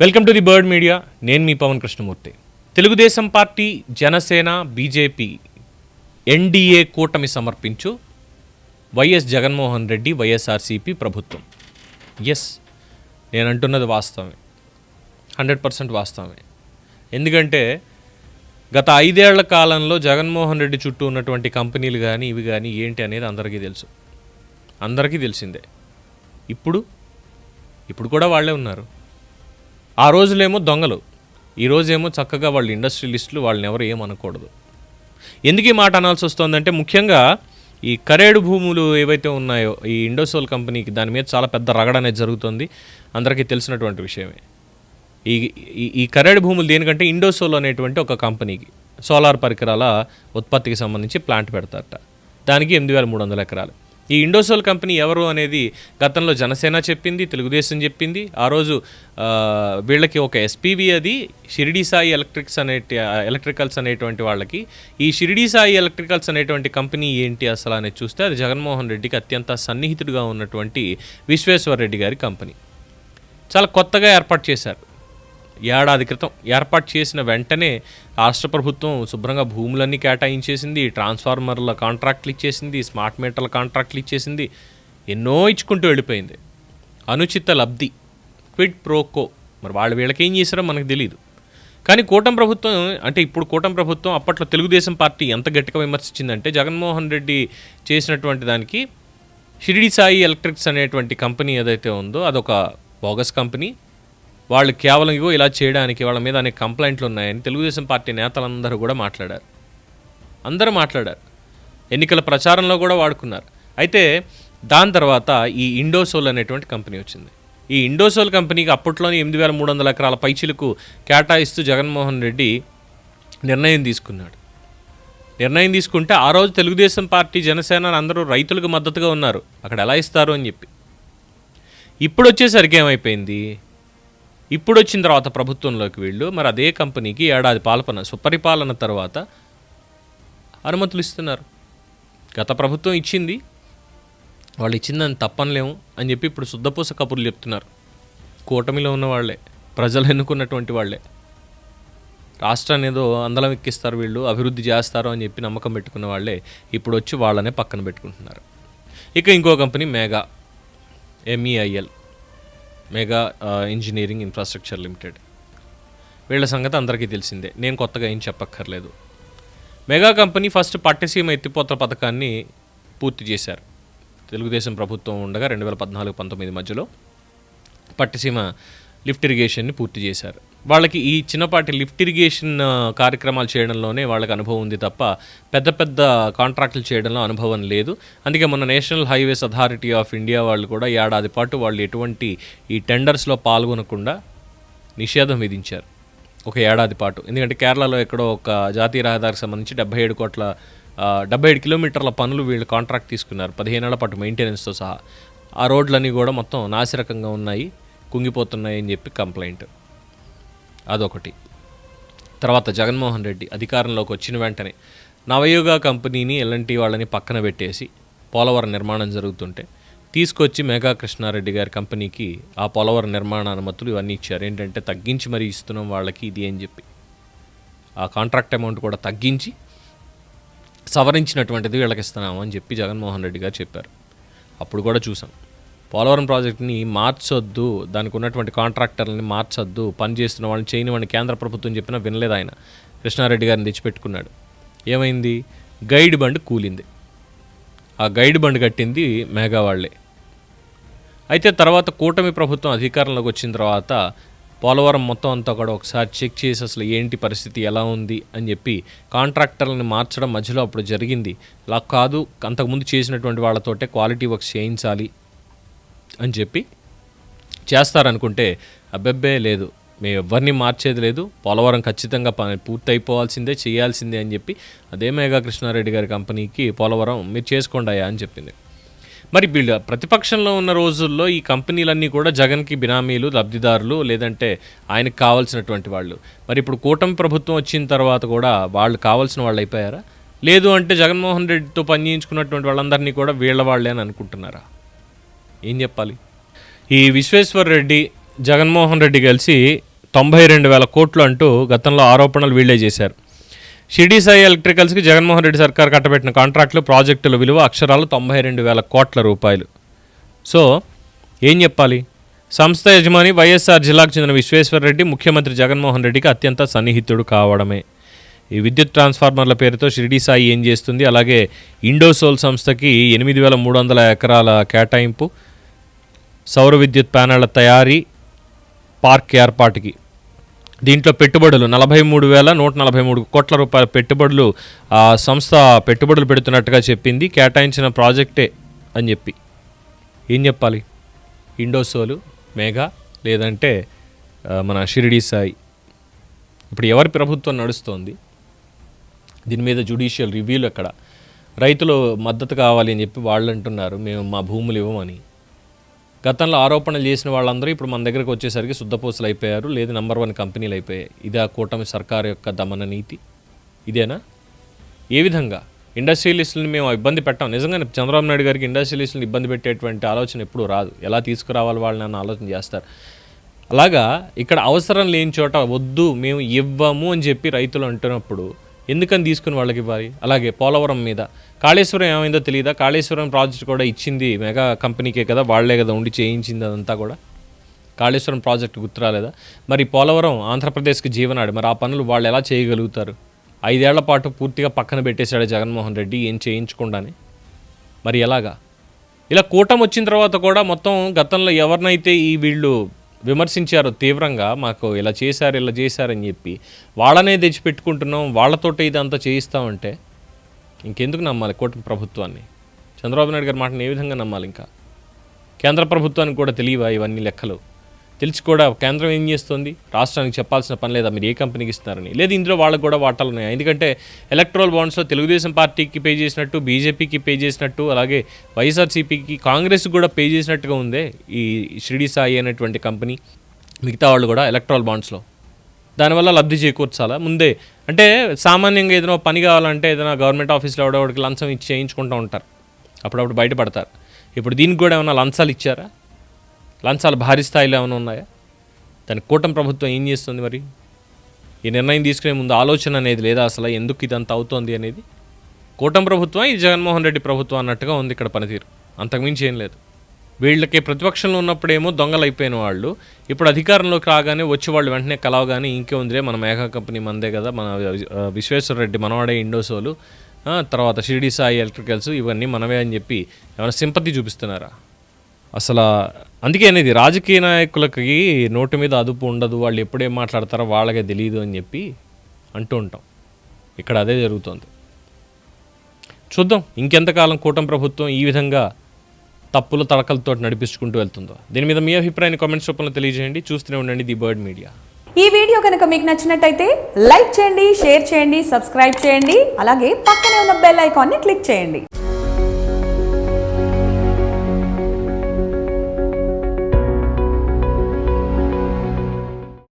Welcome to the bird media నేను మీ Pavan Krishnamurthy. Telugu Desam party Janasena BJP NDA కూటమి సమర్పించు YS Jaganmohan Reddy YSRCP ప్రభుత్వం. Yes నేను అంటున్నది వాస్తవమే. హండ్రెడ్ పర్సెంట్ వాస్తవమే. ఎందుకంటే గత ఐదేళ్ళ కాలంలో జగన్మోహన్ రెడ్డి చుట్టూ ఉన్నటువంటి కంపెనీలు కానీ ఇవి కానీ ఏంటి అనేది అందరికీ తెలుసు. అందరికీ తెలిసిందే. ఇప్పుడు? ఇప్పుడు కూడా వాళ్ళే ఉన్నారు. ఆ రోజులేమో దొంగలు. ఈ రోజేమో చక్కగా వాళ్ళు ఇండస్ట్రియలిస్టులు వాళ్ళని ఎవరు ఏమనకూడదు. ఎందుకు ఈ మాట అనాల్సి వస్తుందంటే ముఖ్యంగా ఈ కరేడు భూములు ఏవైతే ఉన్నాయో ఈ ఇండోసోల్ కంపెనీకి దాని మీద చాలా పెద్ద రగడ అనేది జరుగుతుంది. అందరికీ తెలిసినటువంటి విషయమే. ఈ ఈ- ఈ కరేడు భూములు దేనికంటే ఇండోసోల్ అనేటువంటి ఒక కంపెనీకి సోలార్ పరికరాల ఉత్పత్తికి సంబంధించి ప్లాంట్ పెడతారట. దానికి ఎనిమిది వేల మూడు వందల ఎకరాలు. ఈ ఇండోసోల్ కంపెనీ ఎవరు అనేది గతంలో జనసేన చెప్పింది తెలుగుదేశం చెప్పింది. ఆ రోజు వీళ్ళకి ఒక ఎస్పీవి అది షిరిడి సాయి ఎలక్ట్రిక్స్ అనే ఎలక్ట్రికల్స్ అనేటువంటి వాళ్ళకి. ఈ షిరిడి సాయి ఎలక్ట్రికల్స్ అనేటువంటి కంపెనీ ఏంటి అసలు అనేది చూస్తే అది జగన్మోహన్ రెడ్డికి అత్యంత సన్నిహితుడిగా ఉన్నటువంటి విశ్వేశ్వర రెడ్డి గారి కంపెనీ. చాలా కొత్తగా ఏర్పాటు చేశారు. ఏడాది క్రితం ఏర్పాటు చేసిన వెంటనే రాష్ట్ర ప్రభుత్వం శుభ్రంగా భూములన్నీ కేటాయించేసింది ట్రాన్స్ఫార్మర్ల కాంట్రాక్ట్లు ఇచ్చేసింది స్మార్ట్ మీటర్ల కాంట్రాక్ట్లు ఇచ్చేసింది ఎన్నో ఇచ్చుకుంటూ వెళ్ళిపోయింది. అనుచిత లబ్ధి క్విడ్ ప్రోకో. మరి వాళ్ళు వీళ్ళకి ఏం చేశారో మనకు తెలియదు కానీ కూటమి ప్రభుత్వం అంటే ఇప్పుడు కూటమి ప్రభుత్వం అప్పట్లో తెలుగుదేశం పార్టీ ఎంత గట్టిగా విమర్శించిందంటే జగన్మోహన్ రెడ్డి చేసినటువంటి దానికి షిరిడి సాయి ఎలక్ట్రిక్స్ అనేటువంటి కంపెనీ ఏదైతే ఉందో అదొక బోగస్ కంపెనీ. వాళ్ళు కేవలం ఇగో ఇలా చేయడానికి వాళ్ళ మీద అనేక కంప్లైంట్లు ఉన్నాయని తెలుగుదేశం పార్టీ నేతలందరూ కూడా మాట్లాడారు. అందరూ మాట్లాడారు. ఎన్నికల ప్రచారంలో కూడా వాడుకున్నారు. అయితే దాని తర్వాత ఈ ఇండోసోల్ అనేటువంటి కంపెనీ వచ్చింది. ఈ ఇండోసోల్ కంపెనీకి అప్పట్లోనే ఎనిమిది వేల మూడు వందల ఎకరాల పైచిలకు కేటాయిస్తూ జగన్మోహన్ రెడ్డి నిర్ణయం తీసుకున్నాడు. నిర్ణయం తీసుకుంటే ఆ రోజు తెలుగుదేశం పార్టీ జనసేన అందరూ రైతులకు మద్దతుగా ఉన్నారు. అక్కడ ఎలా ఇస్తారు అని చెప్పి. ఇప్పుడు వచ్చేసరికి ఏమైపోయింది? ఇప్పుడు వచ్చిన తర్వాత ప్రభుత్వంలోకి వీళ్ళు. మరి అదే కంపెనీకి ఏడాది పాలపన సుపరిపాలన తర్వాత అనుమతులు ఇస్తున్నారు. గత ప్రభుత్వం ఇచ్చింది. వాళ్ళు ఇచ్చిందని తప్పనలేము అని చెప్పి ఇప్పుడు శుద్ధపూస కబుర్లు చెప్తున్నారు. కూటమిలో ఉన్న వాళ్ళే ప్రజలు ఎన్నుకున్నటువంటి వాళ్ళే. రాష్ట్రాన్ని ఏదో అందలం ఎక్కిస్తారు వీళ్ళు అభివృద్ధి చేస్తారు అని చెప్పి నమ్మకం పెట్టుకున్న వాళ్ళే ఇప్పుడు వచ్చి వాళ్ళనే పక్కన పెట్టుకుంటున్నారు. ఇక ఇంకో company Megha MEIL mega engineering infrastructure limited. వీళ్ళ సంగతి అందరికీ తెలిసిందే. నేను కొత్తగా ఏం చెప్పక్కర్లేదు. మెగా కంపెనీ ఫస్ట్ పట్టసీమ ఎత్తిపోతల పథకాన్ని పూర్తి చేశారు. తెలుగుదేశం ప్రభుత్వం ఉండగా రెండు వేల పద్నాలుగు పంతొమ్మిది మధ్యలో పట్టసీమ లిఫ్ట్ ఇరిగేషన్ని పూర్తి చేశారు. వాళ్ళకి ఈ చిన్నపాటి లిఫ్ట్ ఇరిగేషన్ కార్యక్రమాలు చేయడంలోనే వాళ్ళకి అనుభవం ఉంది తప్ప పెద్ద పెద్ద కాంట్రాక్టులు చేయడంలో అనుభవం లేదు. అందుకే మన national highways authority of India వాళ్ళు కూడా ఏడాది పాటు వాళ్ళు ఎటువంటి ఈ టెండర్స్లో పాల్గొనకుండా నిషేధం విధించారు. ఒక ఏడాది పాటు. ఎందుకంటే కేరళలో ఎక్కడో ఒక జాతీయ రహదారికి సంబంధించి డెబ్బై ఏడు కోట్ల డెబ్బై ఏడు కిలోమీటర్ల పనులు వీళ్ళు కాంట్రాక్ట్ తీసుకున్నారు. పదిహేనేళ్ళ పాటు మెయింటెనెన్స్తో సహా. ఆ రోడ్లన్నీ కూడా మొత్తం నాసిరకంగా ఉన్నాయి. కుంగిపోతున్నాయని చెప్పి కంప్లైంట్. అదొకటి. తర్వాత జగన్మోహన్ రెడ్డి అధికారంలోకి వచ్చిన వెంటనే నవయుగ కంపెనీని ఎల్ఎన్టీ వాళ్ళని పక్కన పెట్టేసి పోలవరం నిర్మాణం జరుగుతుంటే తీసుకొచ్చి మెగా కృష్ణారెడ్డి గారి కంపెనీకి ఆ పోలవరం నిర్మాణ అనుమతులు ఇవన్నీ ఇచ్చారు. ఏంటంటే తగ్గించి మరీ ఇస్తున్నాం వాళ్ళకి ఇది అని చెప్పి. ఆ కాంట్రాక్ట్ అమౌంట్ కూడా తగ్గించి సవరించినటువంటిది వీళ్ళకి ఇస్తున్నాము అని చెప్పి జగన్మోహన్ రెడ్డి గారు చెప్పారు. అప్పుడు కూడా చూసాం. పోలవరం ప్రాజెక్ట్ని మార్చొద్దు దానికి ఉన్నటువంటి కాంట్రాక్టర్లని మార్చొద్దు పని చేస్తున్న వాళ్ళని చేయని వాడిని కేంద్ర ప్రభుత్వం చెప్పినా వినలేదు ఆయన. కృష్ణారెడ్డి గారిని తెచ్చిపెట్టుకున్నాడు. ఏమైంది? గైడ్ బండ్ కూలింది. ఆ గైడ్ బండ్ కట్టింది మేఘావాళ్ళే అయితే తర్వాత కూటమి ప్రభుత్వం అధికారంలోకి వచ్చిన తర్వాత పోలవరం మొత్తం అంతా కూడా ఒకసారి చెక్ చేసి అసలు ఏంటి పరిస్థితి ఎలా ఉంది అని చెప్పి కాంట్రాక్టర్లను మార్చడం మధ్యలో అప్పుడు జరిగింది. అలా కాదు అంతకుముందు చేసినటువంటి వాళ్ళతోటే క్వాలిటీ వర్క్స్ చేయించాలి అని చెప్పి చేస్తారనుకుంటే అబ్బెబ్బే లేదు మేము ఎవరిని మార్చేది లేదు పోలవరం ఖచ్చితంగా పని పూర్తి అయిపోవాల్సిందే చేయాల్సిందే అని చెప్పి అదే మేఘా కృష్ణారెడ్డి గారి కంపెనీకి పోలవరం మీరు చేసుకోండి అయ్యా అని చెప్పింది. మరి వీళ్ళు ప్రతిపక్షంలో ఉన్న రోజుల్లో ఈ కంపెనీలన్నీ కూడా జగన్కి బినామీలు లబ్ధిదారులు లేదంటే ఆయనకు కావాల్సినటువంటి వాళ్ళు. మరి ఇప్పుడు కూటమి ప్రభుత్వం వచ్చిన తర్వాత కూడా వాళ్ళు కావాల్సిన వాళ్ళు అయిపోయారా? లేదు అంటే జగన్మోహన్ రెడ్డితో పని చేయించుకున్నటువంటి వాళ్ళందరినీ కూడా వీళ్ళ వాళ్ళే అని అనుకుంటున్నారా? ఏం చెప్పాలి? ఈ విశ్వేశ్వర్ రెడ్డి జగన్మోహన్ రెడ్డి కలిసి తొంభై రెండు వేల కోట్లు అంటూ గతంలో ఆరోపణలు వీళ్ళే చేశారు. షిరిడి సాయి ఎలక్ట్రికల్స్కి జగన్మోహన్ రెడ్డి సర్కార్ కట్టబెట్టిన కాంట్రాక్టులు ప్రాజెక్టుల విలువ అక్షరాలు తొంభై రెండు వేల కోట్ల రూపాయలు. సో ఏం చెప్పాలి? సంస్థ యజమాని వైఎస్ఆర్ జిల్లాకు చెందిన విశ్వేశ్వర్ రెడ్డి ముఖ్యమంత్రి జగన్మోహన్ రెడ్డికి అత్యంత సన్నిహితుడు కావడమే. ఈ విద్యుత్ ట్రాన్స్ఫార్మర్ల పేరుతో షిరిడి సాయి ఏం చేస్తుంది? అలాగే ఇండోసోల్ సంస్థకి ఎనిమిది వేల మూడు వందల ఎకరాల కేటాయింపు సౌర విద్యుత్ ప్యానెళ్ళ తయారీ పార్క్ ఏర్పాటుకి. దీంట్లో పెట్టుబడులు నలభై మూడు వేల నూట నలభై మూడు కోట్ల రూపాయల పెట్టుబడులు ఆ సంస్థ పెట్టుబడులు పెడుతున్నట్టుగా చెప్పింది. కేటాయించిన ప్రాజెక్టే అని చెప్పి. ఏం చెప్పాలి? ఇండోసోలు మేఘా లేదంటే మన షిరిడి సాయి. ఇప్పుడు ఎవరి ప్రభుత్వం నడుస్తోంది? దీని మీద జుడిషియల్ రివ్యూలు అక్కడ రైతులు మద్దతు కావాలి అని చెప్పి వాళ్ళు అంటున్నారు మేము మా భూములు ఇవ్వమని. గతంలో ఆరోపణలు చేసిన వాళ్ళందరూ ఇప్పుడు మన దగ్గరకు వచ్చేసరికి శుద్ధపోసులు అయిపోయారు. లేదు నంబర్ వన్ కంపెనీలు అయిపోయాయి. ఇదే ఆ కూటమి సర్కారు యొక్క దమన నీతి. ఇదేనా? ఏ విధంగా? ఇండస్ట్రియలిస్టులను మేము ఇబ్బంది పెట్టాం. నిజంగానే చంద్రబాబు నాయుడు గారికి ఇండస్ట్రియలిస్టులను ఇబ్బంది పెట్టేటువంటి ఆలోచన ఎప్పుడూ రాదు. ఎలా తీసుకురావాలి వాళ్ళని అన్న ఆలోచన చేస్తారు. అలాగా ఇక్కడ అవసరం లేని చోట వద్దు మేము ఇవ్వము అని చెప్పి రైతులు అంటున్నప్పుడు ఎందుకని తీసుకుని వాళ్ళకి ఇవ్వాలి? అలాగే పోలవరం మీద. కాళేశ్వరం ఏమైందో తెలియదా కాళేశ్వరం ప్రాజెక్ట్ కూడా ఇచ్చింది మెగా కంపెనీకే కదా వాళ్ళే కదా ఉండి చేయించింది అదంతా కూడా. కాళేశ్వరం ప్రాజెక్ట్ గుర్తురాలేదా మరి పోలవరం ఆంధ్రప్రదేశ్కి జీవనాడు మరి ఆ పనులు వాళ్ళు ఎలా చేయగలుగుతారు? ఐదేళ్ళ పాటు పూర్తిగా పక్కన పెట్టేశాడు జగన్మోహన్ రెడ్డి ఏం చేయించకుండానే. మరి ఎలాగా? ఇలా కూటమి వచ్చిన తర్వాత కూడా మొత్తం గతంలో ఎవరినైతే ఈ వీళ్ళు విమర్శించారు తీవ్రంగా మాకు ఇలా చేశారు ఇలా చేశారని చెప్పి. వాళ్ళనే తెచ్చిపెట్టుకుంటున్నాం వాళ్ళతోటే ఇదంతా చేయిస్తామంటే ఇంకెందుకు నమ్మాలి కూటమి ప్రభుత్వాన్ని? చంద్రబాబు నాయుడు గారి మాటను ఏ విధంగా నమ్మాలి ఇంకా కేంద్ర ప్రభుత్వానికి కూడా తెలియవా ఇవన్నీ లెక్కలు? తెలిసి కూడా కేంద్రం ఏం చేస్తుంది? రాష్ట్రానికి చెప్పాల్సిన పని లేదా మీరు ఏ కంపెనీకి ఇస్తున్నారని. లేదు ఇందులో వాళ్ళకు కూడా వాటాలు ఉన్నాయి? ఎందుకంటే ఎలక్ట్రల్ బాండ్స్లో తెలుగుదేశం పార్టీకి పే చేసినట్టు బీజేపీకి పే చేసినట్టు అలాగే వైఎస్ఆర్సీపీకి కాంగ్రెస్కి కూడా పే చేసినట్టుగా ఉందే ఈ షిరిడి సాయి అనేటువంటి కంపెనీ మిగతా వాళ్ళు కూడా ఎలక్ట్రల్ బాండ్స్లో. దానివల్ల లబ్ధి చేకూర్చాలా? ముందే. అంటే సామాన్యంగా ఏదైనా పని కావాలంటే ఏదైనా గవర్నమెంట్ ఆఫీస్లో ఎవడోడికి లంచం ఇచ్చి చేయించుకుంటూ ఉంటారు. అప్పుడప్పుడు బయటపడతారు. ఇప్పుడు దీనికి కూడా ఏమైనా లంచాలు ఇచ్చారా? లంచాలు భారీ స్థాయిలో ఏమైనా ఉన్నాయా? దాని కూటమి ప్రభుత్వం ఏం చేస్తుంది మరి? ఈ నిర్ణయం తీసుకునే ముందు ఆలోచన అనేది లేదా అసలు ఎందుకు ఇదంతా అవుతోంది అనేది? కూటమి ప్రభుత్వం ఇది జగన్మోహన్ రెడ్డి ప్రభుత్వం అన్నట్టుగా ఉంది ఇక్కడ పనితీరు. అంతకుమించి ఏం లేదు. వీళ్ళకి ప్రతిపక్షంలో ఉన్నప్పుడేమో దొంగలు అయిపోయిన వాళ్ళు. ఇప్పుడు అధికారంలోకి రాగానే వచ్చి వాళ్ళు వెంటనే కలవగానే ఇంకే ఉందిరే మన మేఘా కంపెనీ మందే కదా మన విశ్వేశ్వర రెడ్డి మనవాడే ఇండోసోలు తర్వాత షిరిడి సాయి ఎలక్ట్రికల్స్ ఇవన్నీ మనవే అని చెప్పి ఏమైనా సింపతి చూపిస్తున్నారా? అసలు అందుకే అనేది రాజకీయ నాయకులకి నోటి మీద అదుపు ఉండదు వాళ్ళు ఎప్పుడేం మాట్లాడతారో వాళ్ళకే తెలియదు అని చెప్పి అంటూ ఉంటాం. ఇక్కడ అదే జరుగుతోంది. చూద్దాం ఇంకెంతకాలం కూటమి ప్రభుత్వం ఈ విధంగా తప్పుల తడకలతో నడిపించుకుంటూ వెళ్తుందో. దీని మీద మీ అభిప్రాయాన్ని కామెంట్స్ రూపంలో తెలియజేయండి. చూస్తూనే ఉండండి ది బర్డ్ మీడియా. ఈ వీడియో కనుక మీకు నచ్చినట్టయితే లైక్ చేయండి షేర్ చేయండి సబ్స్క్రైబ్ చేయండి అలాగే పక్కనే ఉన్న బెల్ ఐకాన్ని క్లిక్ చేయండి.